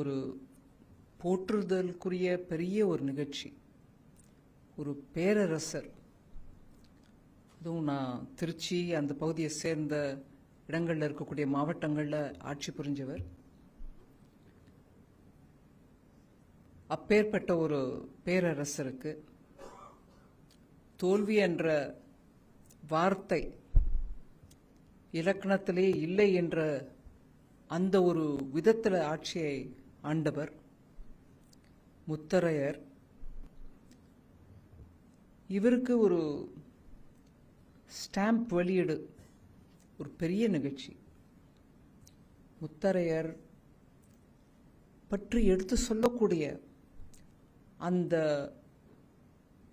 ஒரு போற்றுதலுக்குரிய பெரிய ஒரு நிகழ்ச்சி. ஒரு பேரரசர். அதுவும் நான் திருச்சி அந்த பகுதியை சேர்ந்த இடங்களில் இருக்கக்கூடிய மாவட்டங்களில் ஆட்சி புரிஞ்சவர். அப்பேற்பட்ட ஒரு பேரரசருக்கு தோல்வி என்ற வார்த்தை இலக்கணத்திலே இல்லை என்ற அந்த ஒரு விதத்தில் ஆட்சியை ஆண்டவர் முத்தரையர். இவருக்கு ஒரு ஸ்டாம்ப் வெளியீடு ஒரு பெரிய நிகழ்ச்சி. முத்தரையர் பற்றி எடுத்து சொல்லக்கூடிய அந்த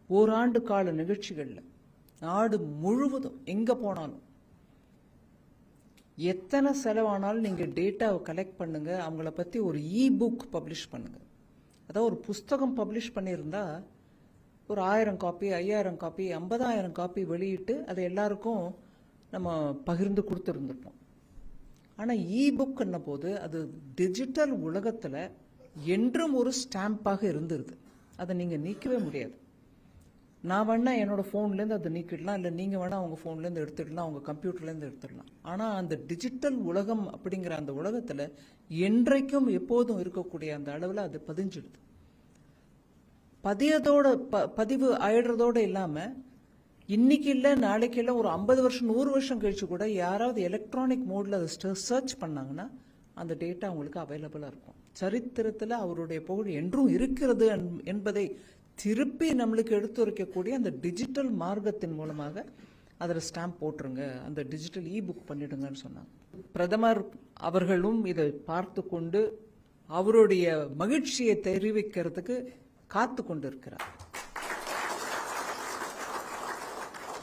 ஓராண்டு கால நிகழ்ச்சிகளில் நாடு முழுவதும் எங்கே போனாலும் எத்தனை செலவானாலும் நீங்கள் டேட்டாவை கலெக்ட் பண்ணுங்கள் அவங்கள பற்றி ஒரு இ புக் பப்ளிஷ் பண்ணுங்கள் அதாவது ஒரு புஸ்தகம் பப்ளிஷ் பண்ணியிருந்தா ஒரு ஆயிரம் காப்பி ஐயாயிரம் காப்பி ஐம்பதாயிரம் காப்பி வெளியிட்டு அதை எல்லாருக்கும் நம்ம பகிர்ந்து கொடுத்துருந்துருப்போம். ஆனால் இ புக்குன்ன போது அது டிஜிட்டல் உலகத்தில் என்றும் ஒரு ஸ்டாம்பாக இருந்துருது. அதை நீங்கள் நீக்கவே முடியாது. நான் வேணா என்னோட ஃபோன்லேருந்து அதை நீக்கிடலாம் இல்லை நீங்கள் வேணா அவங்க ஃபோன்லேருந்து எடுத்துடலாம் அவங்க கம்ப்யூட்டர்லேருந்து எடுத்துடலாம். ஆனால் அந்த டிஜிட்டல் உலகம் அப்படிங்கிற அந்த உலகத்தில் என்றைக்கும் எப்போதும் இருக்கக்கூடிய அந்த அளவில் அது பதிஞ்சிடுது. பதியதோட ப பதிவு ஆயிடுறதோடு இல்லாமல் இன்னைக்கு இல்லை நாளைக்கு இல்லை ஒரு ஐம்பது வருஷம் நூறு வருஷம் கழிச்சு கூட யாராவது எலக்ட்ரானிக் மோடில் அதை சர்ச் பண்ணாங்கன்னா அந்த டேட்டா அவங்களுக்கு அவைலபிளாக இருக்கும். சரித்திரத்தில் அவருடைய புகழ் என்றும் இருக்கிறது என்- என்பதை திருப்பி நம்மளுக்கு எடுத்துரைக்கக்கூடிய அந்த டிஜிட்டல் மார்க்கத்தின் மூலமாக அதில் ஸ்டாம்ப் போட்டுருங்க. அந்த டிஜிட்டல் இ புக் பண்ணிடுங்கன்னு சொன்னாங்க. பிரதமர் அவர்களும் இதை பார்த்து கொண்டு அவருடைய மகிழ்ச்சியை தெரிவிக்கிறதுக்கு காத்து கொண்டிருக்கிறார்.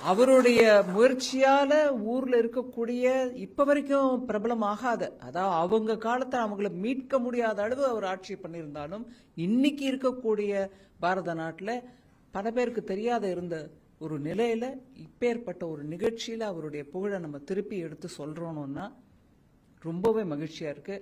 அவருடைய முயற்சியால ஊர்ல இருக்கக்கூடிய இப்ப வரைக்கும் பிரபலம் ஆகாத அதாவது அவங்க காலத்துல அவங்கள மீட்க முடியாத அளவு அவர் ஆட்சி பண்ணியிருந்தாலும் இன்னைக்கு இருக்கக்கூடிய பாரத நாட்டுல பல பேருக்கு தெரியாத இருந்த ஒரு நிலையில இப்பேற்பட்ட ஒரு நிகழ்ச்சியில அவருடைய புகழை நம்ம திருப்பி எடுத்து சொல்றோம்னா ரொம்பவே மகிழ்ச்சியா இருக்கு.